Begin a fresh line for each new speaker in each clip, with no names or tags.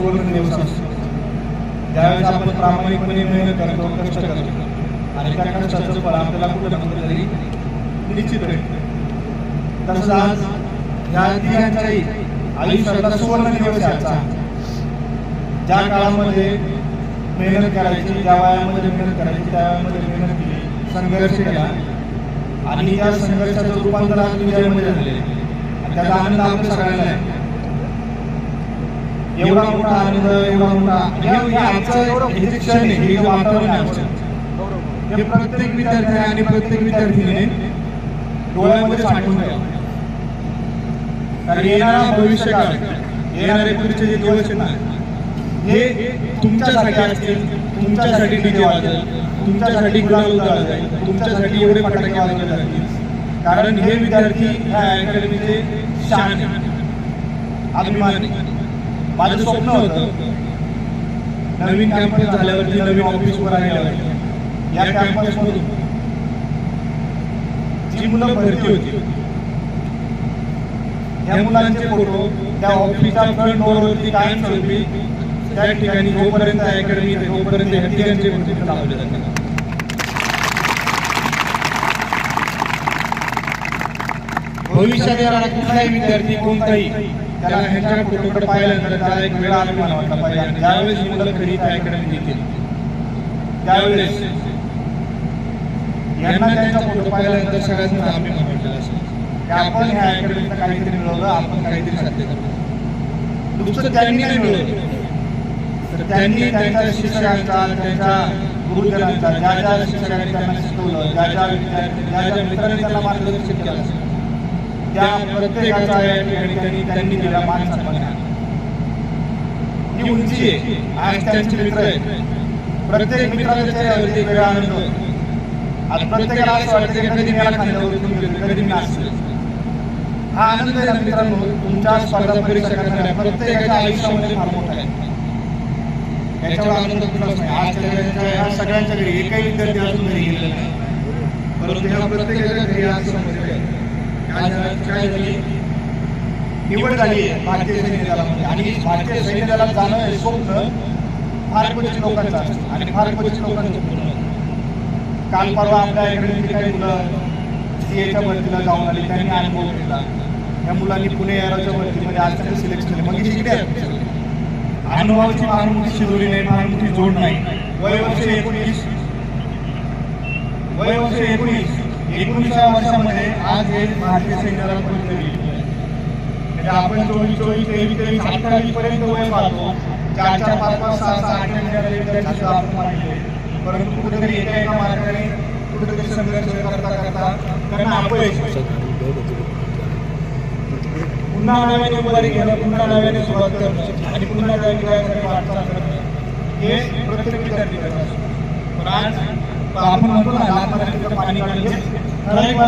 सुवर्ण दिवस असतो ज्यावेळेस आपण प्रामाणिकपणे मेहनत करतो कष्ट करतो आणि त्या कष्टाचं फळ आपल्याला कुठं ना कुठेतरी निश्चित भेटतं. तसंच आज ह्या तिघांच्याही आयुष्यातला सुवर्ण दिवस आहे ज्या काळामध्ये मेहनत करायची ज्या वयामध्ये मेहनत करायची त्या वयामध्ये मेहनत केली संघर्ष केला आणि त्या संघर्षाचं रूपांतर आज विजयामध्ये झाले आणि त्याचा आनंद आपण सगळ्यांना आहे. एवढा मोठा आनंद एवढा मोठा या- या हे जे क्षण हे जे वातावरण आहे आजचं, हे प्रत्येक विद्यार्थी आणि प्रत्येक विद्यार्थीने डोळ्यामध्ये साठवून ठेवा कारण येणारा भविष्यकाळ येणारे पुढचे जे दिवस आहेत ना हे तुमच्यासाठी असतील तुमच्यासाठी डीजे वाजेल तुमच्यासाठी गुलाल उधळला जाईल तुमच्यासाठी एवढे फटाके वाजवले जातील. कारण हे विद्यार्थी ह्या अकॅडमीचे शान अभिमान. आहे. माझं स्वप्न होतं नवीन कॅम्पस झाल्यावरती नवीन ऑफिस उभं राहिल्यावरती या कॅम्पसमधून जी मुलं भरती होती या मुलांचे फोटो त्या ऑफिसच्या फ्रंट डोअरवरती कायमस्वरूपी त्या ठिकाणी जोपर्यंत अकॅडमी येते तोपर्यंत या तिघांचे फोटो लावले जातात. भविष्यात येणारा कुठलाही विद्यार्थी कोणताही त्याला ह्यांच्या फोटोकडे पाहिल्यानंतर त्याला एक वेळा अभिमान वाटला पाहिजे आणि ज्यावेळेस ही मुलं त्या अकॅडमी येतील त्यावेळेस यांना त्यांचा फोटो पाहिल्यानंतर सगळ्यांना असेल की आपण ह्या अकॅडमीला काहीतरी मिळवलं आपण काहीतरी साध्य करतो. नुसतं त्यांनी नाही मिळवलं. तर त्यांनी त्यांच्या शिक्षकांचा त्यांच्या गुरुजनांचा ज्या ज्या शिक्षकांनी त्यांना शिकवलं ज्या ज्या ज्या ज्या मित्रांनी त्यांना मार्गदर्शन केलं असेल त्या प्रत्येकाचा या ठिकाणी त्यांनी त्यांनी दिला मान सन्मान ही उंची आहे. आज त्यांचे मित्र आहेत. प्रत्येक मित्राच्या चेहऱ्यावरती वेगळा आनंद होतो. आज प्रत्येकाला असं वाटतं की कधी मला खांद्यावरून गेलो कधी मी असलो हा आनंद आहे ना मित्रांनो तुमच्या स्पर्धा परीक्षा करणाऱ्या प्रत्येकाच्या आयुष्यामध्ये फार मोठा आहे. त्याच्यावर आनंद कुठलाच नाही. आज त्याच्या ह्या सगळ्यांच्या घरी एकही विद्यार्थी अजून घरी गेलेला नाही. परंतु ह्या प्रत्येकाच्या घरी आज समजले आज काय झाली? निवड झाली आहे भारतीय सैन्य दलामध्ये आणि भारतीय सैन्य दलात जाणं हे स्वप्न फार क्वचित लोकांचं असतं. आणि फार क्वचित लोकांचं पूर्ण काल परवा आपल्या इकडे काही मुलं सीएच्या भरतीला जाऊन आली त्यांनी अनुभव घेतला. या मुलांनी पुणे एअरोच्या भरतीमध्ये आज त्यांनी सिलेक्ट केले. मग इकडे अनुभवाची फार मोठी शिदोरी नाही फार मोठी जोड नाही. वय वर्ष एकोणीस. वय वर्ष एकोणीस. एकोणीसव्या वर्षामध्ये आज हे भारतीय सैन्याला परीक्षा दिली म्हणजे आपण चोवीस चोवीस तेवीस तेवीस अठ्ठावीस पर्यंत वय पाहतो. चार चार पाच पाच सहा सहा आठ महिन्याला विद्यार्थी सुद्धा आपण पाहिले परंतु कुठेतरी एका एका मार्गाने कुठेतरी संघर्ष करता करता त्यांना अपयश पुन्हा नव्याने उभारी घेणं पुन्हा नव्याने सुरुवात करणं आणि पुन्हा त्या विजयासाठी वाटचाल करणं. हे प्रत्येक विद्यार्थी करत असतो पण आज आपण म्हणतो ना लहान पाणी काढले. ठराविक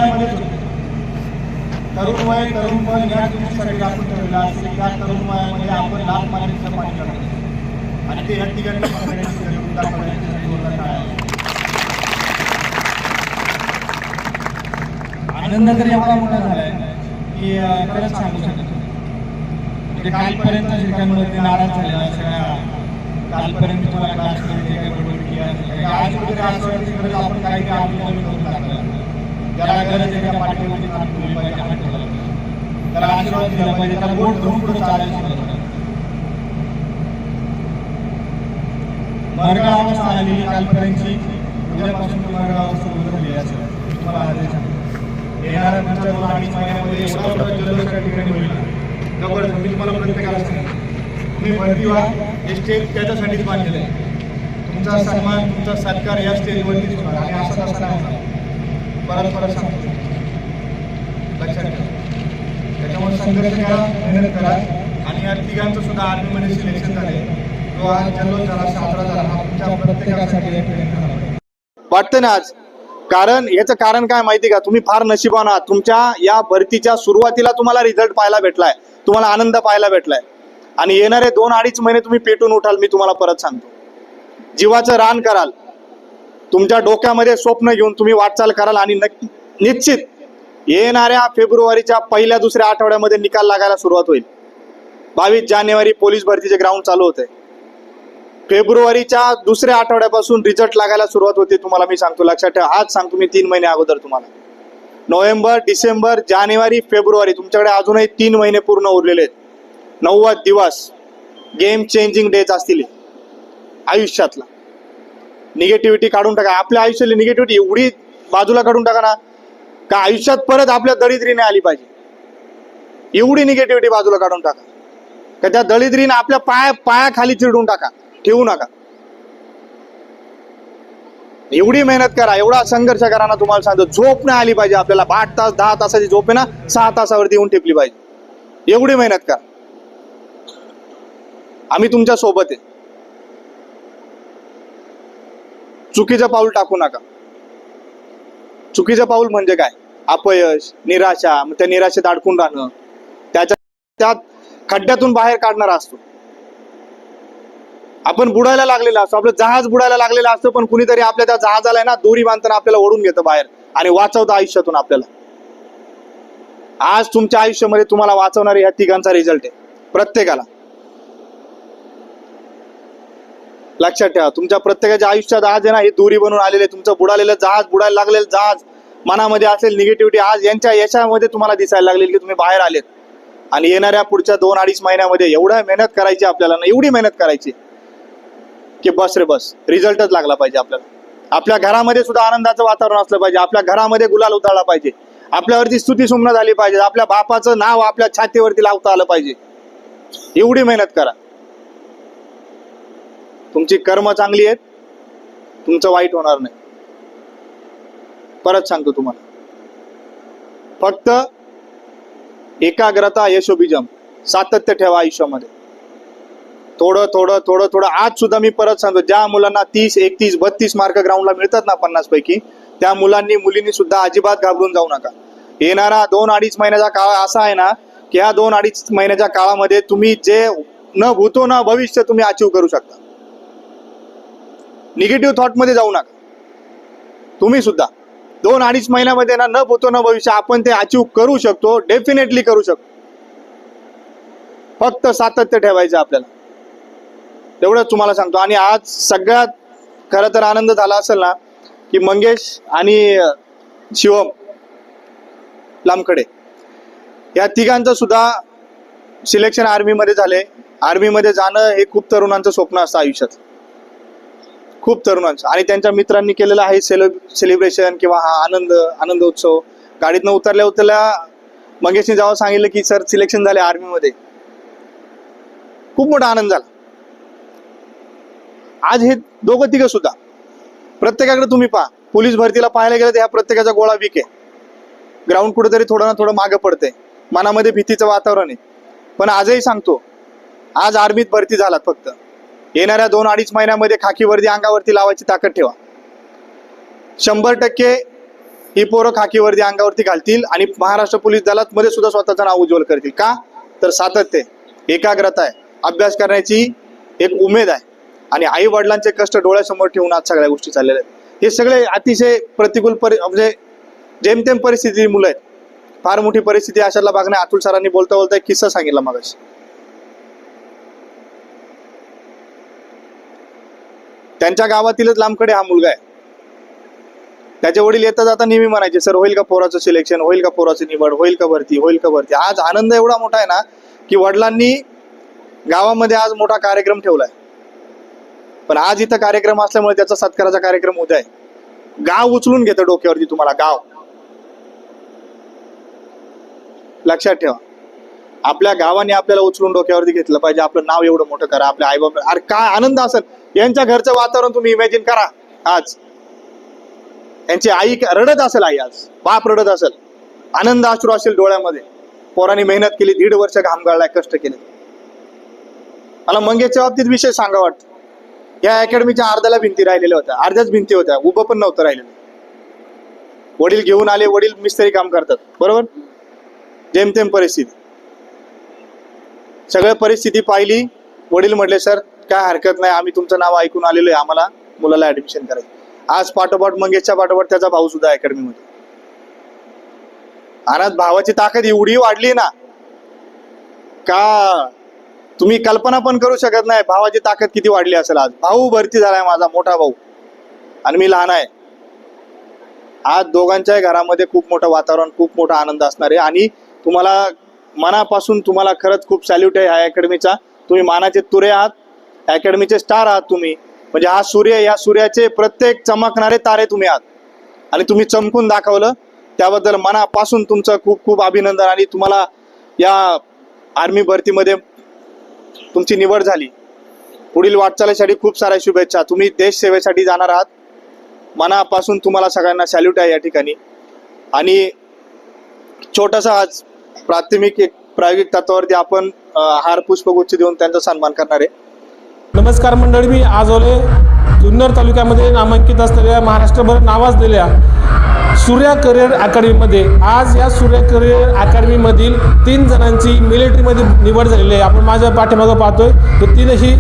तरुण वय तरुण पण या गोष्टीसाठी आपण ठरवलं असेल त्या तरुण वयामध्ये आपण लाल मातीचं पाणी आणि ते या ठिकाणी आनंद तर एवढा मोठा झालाय की खरंच सांगू शकत म्हणजे कालपर्यंत शिक्षकांवरती नाराज झाले सगळ्या कालपर्यंत तुम्हाला क्लासमध्ये काही बडबड केली काही आज कुठेतरी असं आपण काही काही आपलं नवीन करून टाकलं ज्याला गरज आहे त्या त्याला आशीर्वाद दिला पाहिजे त्याला बोट धरून पुढे चालायला मरगाव अवस्था कालपर्यंतची. उद्यापासून मरगाव अवस्था असेल तुम्हाला येणाऱ्या दोन अडीच महिन्यामध्ये जल्लोष त्या ठिकाणी होईल. जबरदस्त मी तुम्हाला प्रत्येकाला तुम्ही भरती व्हा हे स्टेज त्याच्यासाठीच बांधलेलं आहे. तुमचा सन्मान तुमचा सत्कार या स्टेजवरतीच होणार आणि असं तसं नाही होणार. परत परत सांगतो लक्षात ठेवा. त्याच्यामुळे संघर्ष करा मेहनत करा. आणि या तिघांचं सुद्धा आर्मीमध्ये सिलेक्शन झाले तो आज जल्लोष झाला साजरा झाला हा तुमच्या प्रत्येकासाठी
वाटतं ना आज? कारण याचं कारण काय माहिती का? तुम्ही फार नशिबान आहात. तुमच्या या भरतीच्या सुरुवातीला तुम्हाला रिझल्ट पाहायला भेटलाय. तुम्हाला आनंद पाहायला भेटलाय. आणि येणारे दोन अडीच महिने तुम्ही पेटून उठाल मी तुम्हाला परत सांगतो. जीवाचं रान कराल. तुमच्या डोक्यामध्ये स्वप्न घेऊन तुम्ही वाटचाल कराल आणि नक्की निश्चित येणाऱ्या फेब्रुवारीच्या पहिल्या दुसऱ्या आठवड्यामध्ये निकाल लागायला सुरुवात होईल.
बावीस जानेवारी पोलीस भरतीचे ग्राउंड चालू होते. फेब्रुवारीच्या दुसऱ्या आठवड्यापासून रिझल्ट लागायला सुरुवात होते तुम्हाला मी सांगतो. लक्षात ठेवा आज सांगतो मी तीन महिने अगोदर तुम्हाला. नोव्हेंबर डिसेंबर जानेवारी फेब्रुवारी तुमच्याकडे अजूनही तीन महिने पूर्ण उरलेले आहेत. नव्वद दिवस गेम चेंजिंग डेज असतील आयुष्यातला. निगेटिव्हिटी काढून टाका. आपल्या आयुष्याला निगेटिव्हिटी एवढी बाजूला काढून टाका ना का आयुष्यात परत आपल्या दरिद्रीने आली पाहिजे. एवढी निगेटिव्हिटी बाजूला काढून टाका. का त्या दरिद्रीने आपल्या पाया पायाखाली चिरडून टाका. ठेवू नका. एवढी मेहनत करा एवढा संघर्ष करा ना तुम्हाला सांगतो झोप नाही आली पाहिजे आपल्याला. आठ तास दहा तासाची झोप आहे ना सहा तासावरती येऊन टिपली पाहिजे. एवढी मेहनत करा. आम्ही तुमच्यासोबत आहे. चुकीचं पाऊल टाकू नका. चुकीचं पाऊल म्हणजे काय? अपयश निराशा मग त्या निराशेत अडकून राहणं. त्याच्या त्या खड्ड्यातून बाहेर काढणारा असतो. आपण बुडायला लागलेला असतो. आपलं जहाज बुडायला लागलेलं असतं पण कुणीतरी आपल्या त्या जहाजाला आहे ना दोरी बांधताना आपल्याला ओढून घेतं बाहेर आणि वाचवतं आयुष्यातून आपल्याला. आज तुमच्या आयुष्यामध्ये तुम्हाला वाचवणारे ह्या तिघांचा रिझल्ट आहे. प्रत्येकाला. लक्षात ठेवा तुमच्या प्रत्येकाच्या आयुष्यात आज आहे ना हे दोरी बनून आलेले तुमचं बुडालेलं जहाज बुडायला लागलेलं जहाज मनामध्ये असेल निगेटिव्हिटी आज यांच्या यशामध्ये तुम्हाला दिसायला लागलेली की तुम्ही बाहेर आलेत. आणि येणाऱ्या पुढच्या दोन अडीच महिन्यामध्ये एवढ्या मेहनत करायची आपल्याला ना एवढी मेहनत करायची की बस रे बस रिझल्टच लागला पाहिजे आपल्याला. आपल्या घरामध्ये सुद्धा आनंदाचं वातावरण असलं पाहिजे आपल्या घरामध्ये गुलाल उधळला पाहिजे आपल्यावरती स्तुती सुमन झाली पाहिजे आपल्या बापाचं नाव आपल्या छातीवरती लावता आलं पाहिजे. एवढी मेहनत करा. तुमची कर्म चांगली आहेत तुमचं वाईट होणार नाही. परत सांगतो तुम्हाला. फक्त एकाग्रता यशोबीजम सातत्य ठेवा आयुष्यामध्ये. थोडं थोडं थोडं थोडं आज सुद्धा मी परत सांगतो ज्या मुलांना तीस एकतीस बत्तीस मार्क ग्राउंडला मिळतात ना पन्नास पैकी त्या मुलांनी मुलींनी सुद्धा अजिबात घाबरून जाऊ नका. येणारा दोन अडीच महिन्याचा काळ असा आहे ना की ह्या दोन अडीच महिन्याच्या काळामध्ये तुम्ही जे न भूतो ना भविष्य तुम्ही अचीव करू शकता. निगेटिव्ह थॉटमध्ये जाऊ नका. तुम्ही सुद्धा. दोन अडीच महिन्यामध्ये ना न पोतो न भविष्य आपण ते अचीव करू शकतो डेफिनेटली करू शकतो. फक्त सातत्य ठेवायचं आपल्याला. तेवढंच तुम्हाला सांगतो. आणि आज सगळ्यात खरं तर आनंद झाला असेल ना की मंगेश आणि शिवम लांबकडे. या तिघांचं सुद्धा सिलेक्शन आर्मीमध्ये झाले. आर्मीमध्ये जाणं हे खूप तरुणांचं स्वप्न असतं आयुष्यात. खूप तरुणांचं. आणि त्यांच्या मित्रांनी केलेलं आहे सेल सेलिब्रेशन किंवा हा आनंद आनंद उत्सव. गाडीतनं उतरल्या उतरल्या मंगेशने जेव्हा सांगितलं की सर सिलेक्शन झाले आर्मीमध्ये खूप मोठा आनंद झाला. आज हे दोघं तिघं सुद्धा प्रत्येकाकडे तुम्ही पहा पोलीस भरतीला पाहायला गेलं तर ह्या प्रत्येकाचा गोळा वीक आहे. ग्राउंड कुठेतरी थोडं ना थोडं मागं पडतंय. मनामध्ये भीतीचं वातावरण आहे. पण आजही सांगतो आज आर्मीत भरती झालात फक्त. येणाऱ्या दोन अडीच महिन्यामध्ये खाकी वर्दी अंगावरती लावायची ताकद ठेवा. शंभर टक्के ही पोरं खाकी वर्दी अंगावरती घालतील आणि महाराष्ट्र पोलीस दलात मध्ये सुद्धा स्वतःचं नाव उज्ज्वल करतील. का? तर सातत्य एकाग्रता आहे. अभ्यास करण्याची एक उमेद आहे. आणि आई वडिलांचे कष्ट डोळ्यासमोर ठेवून आज सगळ्या गोष्टी चाललेल्या आहेत. हे सगळे अतिशय प्रतिकूल परि म्हणजे जेमतेम परिस्थिती मुलं आहेत. फार मोठी परिस्थिती अशाला बघण्या अतुल सरांनी बोलता बोलता एक किस्सा सांगितला मगाशी. त्यांच्या गावातीलच लांबकडे हा मुलगा आहे. त्याचे वडील येता जाता नेहमी म्हणायचे सर होईल का पोराचं सिलेक्शन होईल का पोराची निवड? होईल का भरती? होईल का भरती? आज आनंद एवढा मोठा आहे ना की वडिलांनी गावामध्ये आज मोठा कार्यक्रम ठेवलाय. पण आज इथं कार्यक्रम असल्यामुळे त्याचा सत्काराचा कार्यक्रम उद्या आहे. गाव उचलून घेतं डोक्यावरती तुम्हाला गाव. लक्षात ठेवा. आपल्या गावाने आपल्याला उचलून डोक्यावरती घेतलं पाहिजे आपलं नाव एवढं मोठं करा आपल्या आईबाप अरे काय आनंद असेल. यांच्या घरचं वातावरण तुम्ही इमॅजिन करा. आज. यांची आई रडत असेल आई आज. बाप रडत असेल. आनंद अश्रू असेल डोळ्यामध्ये. पोरांनी मेहनत केली दीड वर्ष घाम गाळलाय कष्ट केले. मला मंगेशच्या बाबतीत विषय सांगा वाटतो. या अकॅडमीच्या अर्ध्याला भिंती राहिलेल्या होत्या. अर्ध्याच भिंती होत्या. उभं पण नव्हतं राहिलेलं. वडील घेऊन आले वडील मिस्त्री काम करतात. बरोबर? जेमतेम परिस्थिती. सगळ्या परिस्थिती पाहिली. वडील म्हटले सर काय हरकत नाही. आम्ही तुमचं नाव ऐकून आलेलो आहे. आम्हाला मुलाला ऍडमिशन करायचं आज पाठोपाठ मंगेशच्या पाठोपाठ त्याचा भाऊ सुद्धा अकॅडमीमध्ये. आणि आज भावाची ताकद एवढी वाढली ना का तुम्ही कल्पना पण करू शकत नाही भावाची ताकद किती वाढली असेल आज. भाऊ भरती झालाय माझा मोठा भाऊ. आणि मी लहान आहे. आज दोघांच्याही घरामध्ये खूप मोठं वातावरण खूप मोठा आनंद असणार आहे. आणि तुम्हाला मनापासून तुम्हाला खरंच खूप सॅल्यूट आहे ह्या अकॅडमीचा. तुम्ही मानाचे तुरे आहात. अकॅडमीचे स्टार आहात तुम्ही. म्हणजे हा सूर्य या सूर्याचे प्रत्येक चमकणारे तारे तुम्ही आहात. आणि तुम्ही चमकून दाखवलं त्याबद्दल मनापासून तुमचं खूप खूप अभिनंदन आणि तुम्हाला या आर्मी भरतीमध्ये तुमची निवड झाली. पुढील वाटचालीसाठी खूप साऱ्या शुभेच्छा. तुम्ही देश सेवेसाठी जाणार आहात. मनापासून तुम्हाला सगळ्यांना सॅल्यूट आहे या ठिकाणी. आणि छोटासा आज प्राथमिक एक प्रायोगिक तत्वावरती आपण हार पुष्पगुच्छ देऊन त्यांचा सन्मान करणार आहे.
नमस्कार मंडळी मी आज ओले जुन्नर तालुक्यामध्ये नामांकित असलेल्या महाराष्ट्रभर नावाजलेल्या सूर्या करिअर अकॅडमीमध्ये आज या सूर्या करिअर अकॅडमीमधील तीन जणांची मिलिटरीमध्ये निवड झालेली आहे. आपण माझ्या पाठीमागं पाहतोय. तर तीनही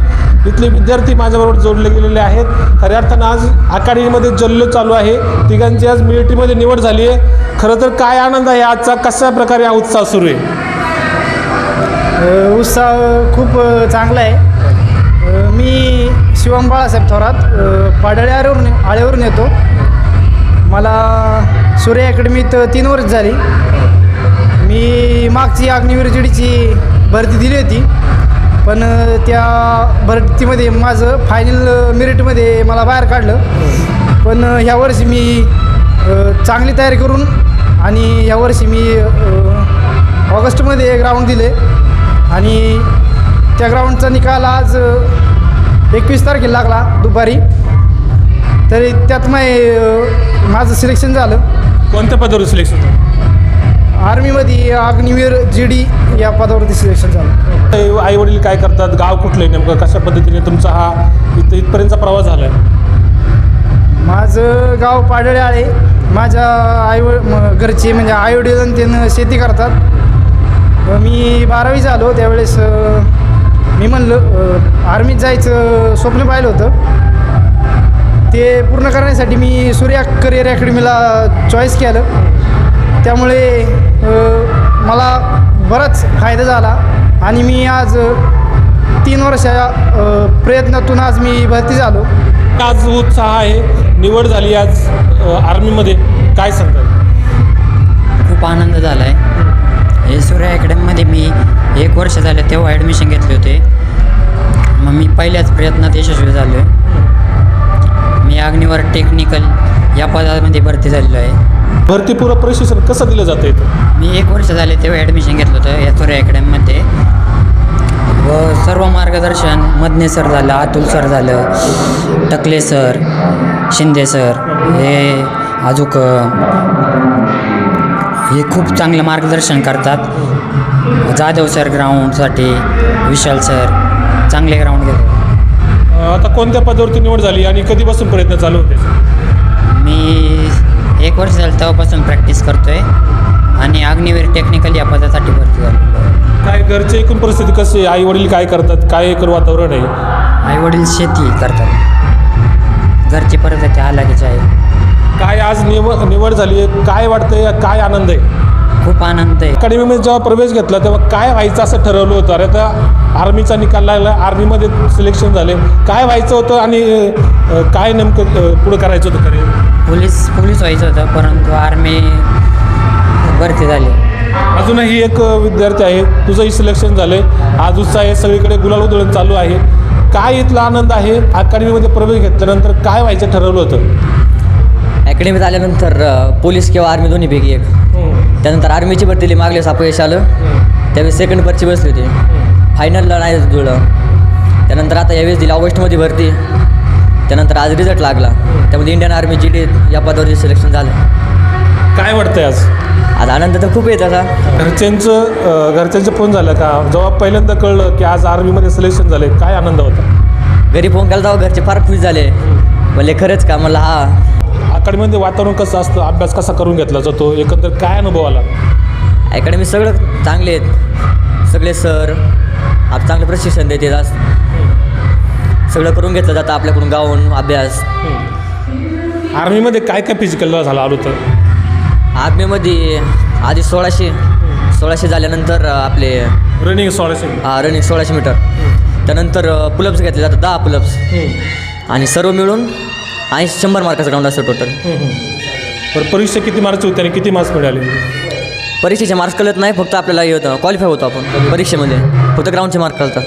इथले विद्यार्थी माझ्याबरोबर जोडले गेलेले आहेत. खऱ्या अर्थानं आज अकॅडमीमध्ये जल्लो चालू आहे. तिघांची आज मिलिटरीमध्ये निवड झाली आहे. खरं तर काय आनंद आहे आजचा? कशा प्रकारे हा उत्साह सुरू आहे?
उत्साह खूप चांगला आहे. मी शिवम बाळासाहेब थोरात अ, पाडळे आळेवरून आळेवरून येतो. मला सूर्य अकॅडमीत तीन वर्ष झाली. मी मागची अग्निवीर जीडीची भरती दिली होती. पण त्या भरतीमध्ये माझं फायनल मेरिटमध्ये मला बाहेर काढलं. पण ह्या वर्षी मी चांगली तयारी करून आणि यावर्षी मी ऑगस्टमध्ये ग्राउंड दिले. आणि त्या ग्राउंडचा निकाल आज एकवीस तारखेला लागला दुपारी. तरी त्यात मै अ, माझं सिलेक्शन झालं.
कोणत्या पदावर सिलेक्शन
आर्मीमध्ये अग्निवीर जी डी या पदावरती सिलेक्शन झालं.
आई वडील काय करतात? गाव कुठलं आहे नेमकं? कशा पद्धतीने तुमचा हा इथं इथपर्यंतचा प्रवास झाला आहे
माझं गाव पाडळे आळे माझ्या आई घरचे म्हणजे आईवडील आणि त्यानं शेती करतात. मी बारावी झालो त्यावेळेस अ, मी म्हणलं आर्मीत जायचं स्वप्न पाहिलं होतं. ते पूर्ण करण्यासाठी मी सूर्या करिअर अकॅडमीला चॉईस केलं. त्यामुळे मला बराच फायदा झाला आणि मी आज तीन वर्षा अ, प्रयत्नातून आज मी भरती झालो.
आज उत्साह आहे? निवड झाली आज आर्मीमध्ये. काय सांगतात
खूप आनंद झाला आहे हे सूर्य अकॅडमीमध्ये मी एक वर्ष झालं तेव्हा ॲडमिशन घेतले होते. मग मी पहिल्याच प्रयत्नात यशस्वी झालो आहे. मी अग्निवर टेक्निकल या पदामध्ये भरती झालेलो आहे.
भरतीपूर्व प्रशिक्षण कसं दिलं जातं इथं?
मी एक वर्ष झाले तेव्हा ॲडमिशन घेतलं होतं या सूर्य अकॅडमीमध्ये व सर्व मार्गदर्शन मदने सर झालं अतुल सर झालं टकले सर शिंदे सर हे अजूक हे खूप चांगलं मार्गदर्शन करतात. जाधव सर ग्राउंडसाठी विशाल सर चांगले ग्राउंड घेतात
अ, आता कोणत्या पदावरती निवड झाली आणि कधीपासून प्रयत्न चालू होते?
मी एक वर्ष झालं तेव्हापासून प्रॅक्टिस करतो आहे आणि अग्निवीर टेक्निकल या पदासाठी भरती आहे
काय घरची एकूण परिस्थिती कशी आहे? आई वडील काय करतात? काय एकूण वातावरण आहे?
आईवडील शेती करतात. घरची परिस्थिती हालाकीची आहे.
काय आज निवड निवड झाली आहे? काय वाटतंय? काय आनंद आहे?
खूप आनंद आहे.
अकॅडमीमध्ये जेव्हा प्रवेश घेतला तेव्हा काय व्हायचं असं ठरवलं होतं? अरे आता आर्मीचा निकाल लागला आर्मीमध्ये सिलेक्शन झाले. काय व्हायचं होतं आणि काय नेमकं पुढं करायचं होतं खरे
पोलीस पोलीस व्हायचं होतं परंतु आर्मी भरती झाली.
अजूनही एक विद्यार्थी आहे. तुझंही सिलेक्शन झालंय. आज उत्साह आहे. सगळीकडे गुलाल उधळण चालू आहे. काय इथला आनंद आहे? अकॅडमीमध्ये प्रवेश घेतल्यानंतर काय व्हायचं ठरवलं होतं?
अकॅडमीत आल्यानंतर पोलीस किंवा आर्मी दोन्हीपैकी एक. त्यानंतर आर्मीची भरती दिली मागल्यास अपयश आलं. त्यावेळेस सेकंड पर्ची बसली होती. फायनलला नाही जुळलं. त्यानंतर आता यावेळेस दिली ऑगस्टमध्ये भरती. त्यानंतर आज रिझल्ट लागला. त्यामध्ये इंडियन आर्मी जी डी या पदावरती सिलेक्शन झालं.
काय वाटतंय आज?
आज आनंद तर खूप येत आता
घरच्यांचं घरच्यांचं फोन झालं का? जेव्हा पहिल्यांदा कळलं की आज आर्मीमध्ये सिलेक्शन झाले काय आनंद होता?
घरी फोन केला तेव्हा घरचे फार खुश झाले. म्हणले खरंच का? म्हणलं हा.
अकॅडमीमध्ये वातावरण कसं असतं? अभ्यास कसा करून घेतला जातो? एकंदर काय अनुभव आला?
अकॅडमी सगळं चांगले आहेत. सगळे सर आप चांगलं प्रशिक्षण देतात. आज सगळं करून घेतलं जातं आपल्याकडून गाऊन अभ्यास.
आर्मीमध्ये काय काय फिजिकल झालं आलो तर
आर्मीमध्ये आधी सोळाशे सोळाशे झाल्यानंतर आपले
रनिंग सोळाशे.
रनिंग सोळाशे मीटर त्यानंतर पुलप्स घेतले जातात दहा पुलप्स आणि सर्व मिळून ऐंशी शंभर मार्काचं ग्राउंड असतं टोटल
बरं परीक्षा किती मार्क्स होते आणि किती मार्क्स मिळाले?
परीक्षेचे मार्क्स कळत नाही फक्त आपल्याला हे होतं क्वालिफाय होतो आपण परीक्षेमध्ये. फक्त ग्राउंडचे मार्क कळतात.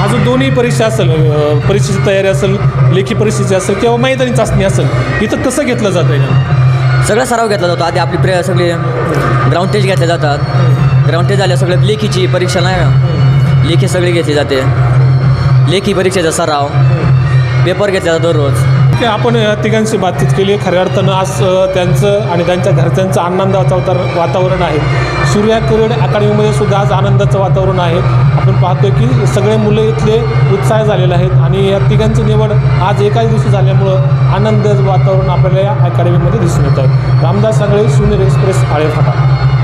अजून दोन्ही परीक्षा असेल अ, परीक्षेची तयारी असेल लेखी परीक्षेची असेल किंवा मैदानी चाचणी असेल इथं कसं घेतलं जातं आहे
सगळा सराव घेतला जातो. आधी आपली प्रे सगळे ग्राउंड टेस्ट घेतले जातात. ग्राउंड टेस्ट झाल्या सगळं लेखीची परीक्षा नाही का? लेखी सगळी घेतली जाते. लेखी परीक्षेचा सराव. पेपर घेतला जातो दररोज.
की आपण या तिघांशी बातचीत केली. आहे खऱ्या अर्थानं आज त्यांचं आणि त्यांच्या घरच्यांचं आनंदाचं अवतार वातावरण आहे. सूर्या करिअर अकॅडमीमध्ये सुद्धा आज आनंदाचं वातावरण आहे. आपण पाहतोय की सगळे मुलं इथले उत्साह झालेले आहेत आणि या तिघांची निवड आज एकाच दिवशी झाल्यामुळं आनंदाचं वातावरण आपल्याला या अकॅडमीमध्ये दिसून येत आहे. रामदास सांगळे शून्य एक्सप्रेस आळेफाटा